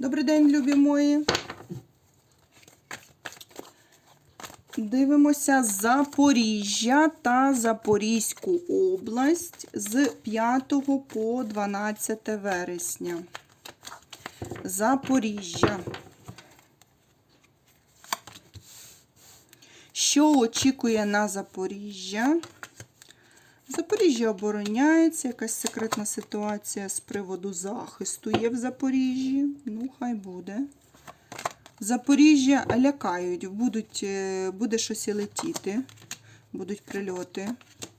Добрий день, любі мої. Дивимося Запоріжжя та Запорізьку область з 5 по 12 вересня. Запоріжжя. Що очікує на Запоріжжя? Запоріжжя обороняється, якась секретна ситуація з приводу захисту є в Запоріжжі. Ну, хай буде. Запоріжжя лякають, будуть, е, буде щось і летіти, будуть прильоти.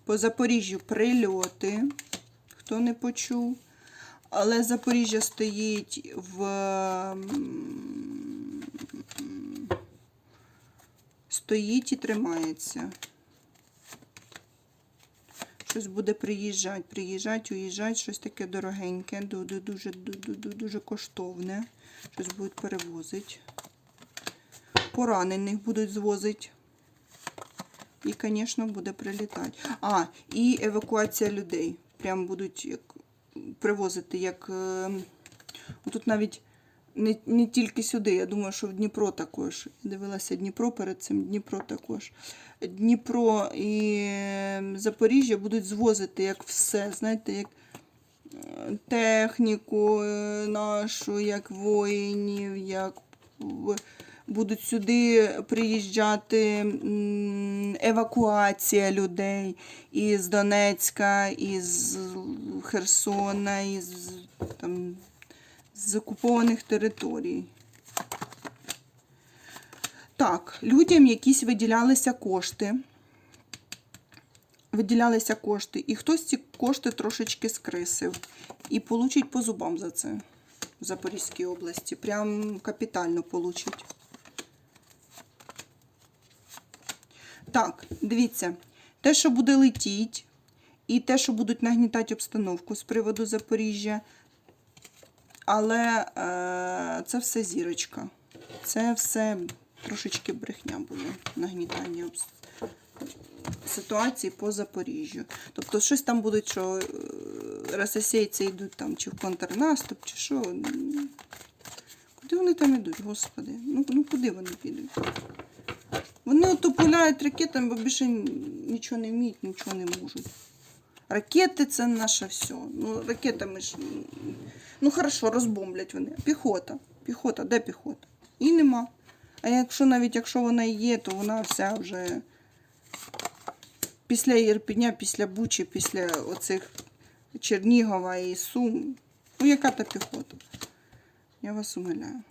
По Запоріжжю прильоти, хто не почув. Але Запоріжжя стоїть в. Стоїть і тримається. Щось буде приїжджати, приїжджати, уїжджати, щось таке дорогеньке, ду- ду- дуже, ду- ду- ду- дуже коштовне. Щось будуть перевозити. Поранених будуть звозити. І, звісно, буде прилітати. А, і евакуація людей. Прям будуть привозити, як. е, Тут навіть не, не тільки сюди, я думаю, що в Дніпро також. Дивилася Дніпро перед цим, Дніпро також. Дніпро і е, Запоріжжя будуть звозити як все, знаєте, як е, техніку е, нашу, як воїнів, як будуть сюди приїжджати евакуація людей із Донецька, із Херсона, із там, з окупованих територій. Так, людям якісь виділялися кошти. Виділялися кошти, і хтось ці кошти трошечки скрисив. І получить по зубам за це в Запорізькій області. Прям капітально получить. Так, дивіться, те, що буде летіть, і те, що будуть нагнітати обстановку з приводу Запоріжжя, але е, це все зірочка. Це все трошечки брехня буде, нагнітання ситуації по Запоріжжю. Тобто щось там будуть, що е, російці йдуть там чи в контрнаступ, чи що. Куди вони там йдуть, господи? Ну, ну куди вони підуть? Вони ото пуляють ракетами, бо більше нічого не вміють, нічого не можуть. Ракети це наше все. Ну, ракетами ж. Ну, хорошо, розбомблять вони. Піхота. Піхота, де піхота? І нема. А якщо навіть якщо вона і є, то вона вся вже після Єрпеня, після Бучі, після оцих Чернігова і Сум. Ну, яка та піхота? Я вас умиляю.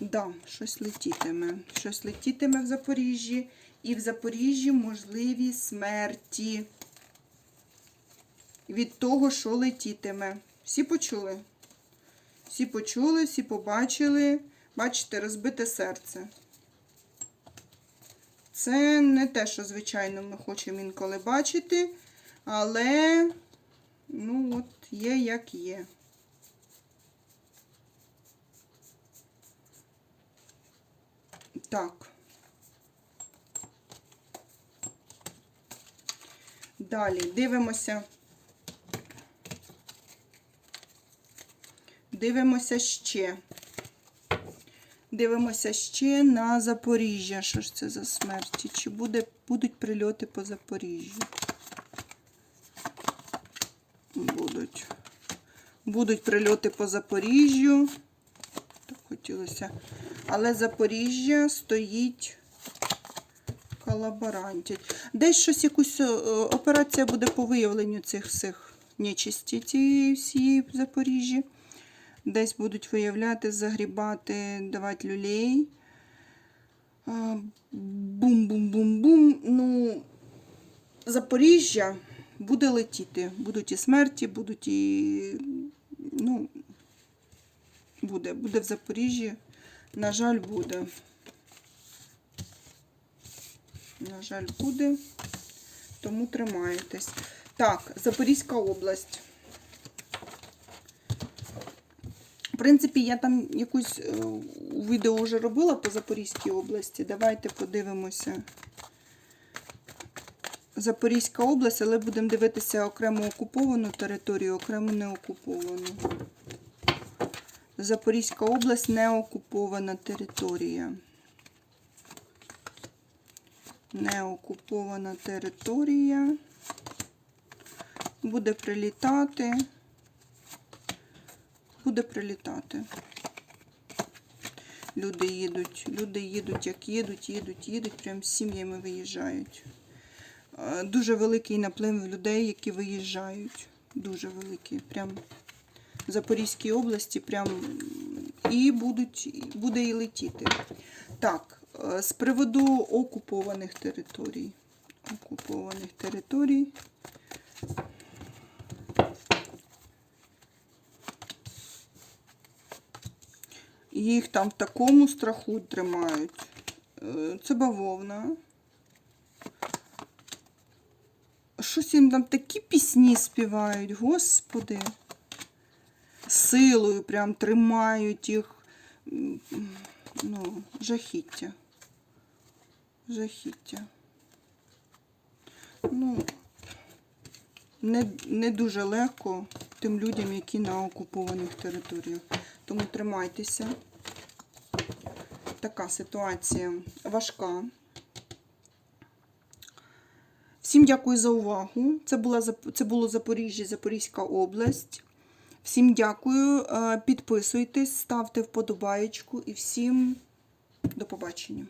Да, щось летітиме. Щось летітиме в Запоріжжі. І в Запоріжжі можливі смерті від того, що летітиме. Всі почули? Всі почули, всі побачили. Бачите, розбите серце. Це не те, що, звичайно, ми хочемо інколи бачити, але, ну, от, є як є. Так. Далі дивимося. Дивимося ще. Дивимося ще на Запоріжжя. Що ж це за смерті? Чи буде, будуть прильоти по Запоріжжю? Будуть. Будуть прильоти по Запоріжжю. Так хотілося. Але Запоріжжя стоїть колаборантять. Десь щось якусь е, операція буде по виявленню цих всіх нечисті цієї всієї Запоріжжі. Десь будуть виявляти, загрібати, давати люлей. Бум-бум-бум-бум. Ну, Запоріжжя буде летіти. Будуть і смерті, будуть і. Ну, буде. Буде в Запоріжжі. На жаль, буде. На жаль, буде. Тому тримаєтесь. Так, Запорізька область. В принципі, я там якусь е, відео вже робила по Запорізькій області. Давайте подивимося. Запорізька область, але будемо дивитися окремо окуповану територію, окремо не окуповану. Запорізька область не окупована територія. Не окупована територія. Буде прилітати. Буде прилітати. Люди їдуть, люди їдуть, як їдуть, їдуть, їдуть, прям з сім'ями виїжджають. Дуже великий наплив людей, які виїжджають. Дуже великий. Прям в Запорізькій області прям і будуть, буде і летіти. Так, е, з приводу окупованих територій. Окупованих територій. Їх там в такому страху тримають. Е, Це бавовна. Щось їм там такі пісні співають, господи. Силою прям тримають їх. Ну, жахіття. Жахіття. Ну, не, не дуже легко тим людям, які на окупованих територіях. Тому тримайтеся. Така ситуація важка. Всім дякую за увагу. Це, була, це було Запоріжжя, Запорізька область. Всім дякую. Е, Підписуйтесь, ставте вподобаєчку і всім до побачення.